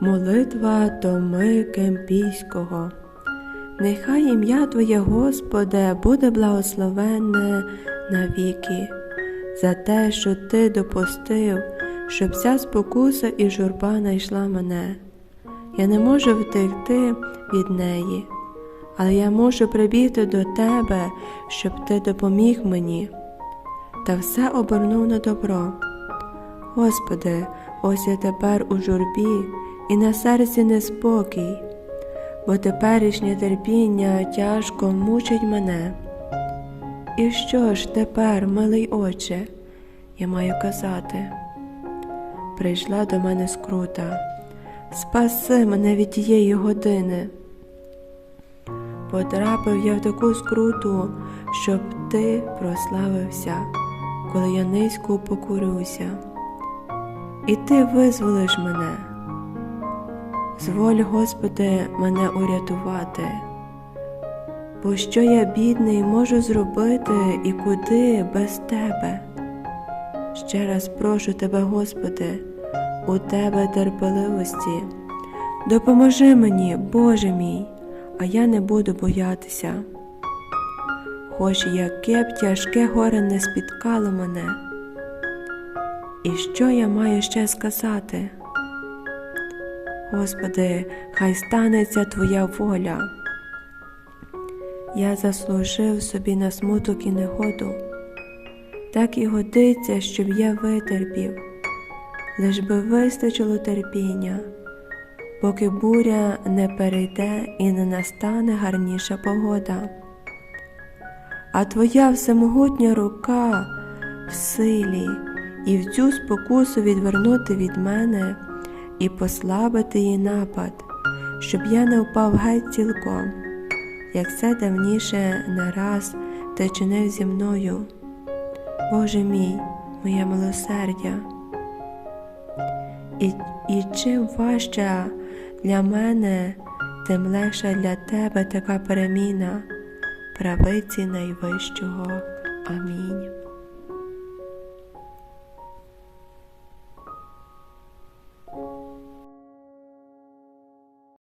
Молитва Томи Кемпійського. Нехай ім'я Твоє, Господе, буде благословенне навіки, за те, що Ти допустив, щоб вся спокуса і журба найшла мене. Я не можу втекти від неї, але я можу прибігти до Тебе, щоб Ти допоміг мені, та все обернув на добро. Господи, ось я тепер у журбі і на серці неспокій, бо теперішнє терпіння тяжко мучить мене. І що ж тепер, милий Отче, я маю казати? Прийшла до мене скрута, спаси мене від тієї години. Потрапив я в таку скруту, щоб ти прославився, коли я низько покурюся і Ти визволиш мене. Зволь, Господи, мене урятувати, бо що я бідний можу зробити і куди без Тебе? Ще раз прошу Тебе, Господи, у Тебе терпеливості. Допоможи мені, Боже мій, а я не буду боятися. Хоч яке б тяжке горе не спіткало мене. І що я маю ще сказати? Господи, хай станеться Твоя воля. Я заслужив собі на смуток і негоду, так і годиться, щоб я витерпів, лиш би вистачило терпіння, поки буря не перейде і не настане гарніша погода. А Твоя всемогутня рука в силі і в цю спокусу відвернути від мене і послабити її напад, щоб я не впав геть цілком, як це давніше не раз ти чинив зі мною. Боже мій, моє милосердя. І, і чим важча для мене, тим легша для тебе така переміна правиці найвищого. Амінь.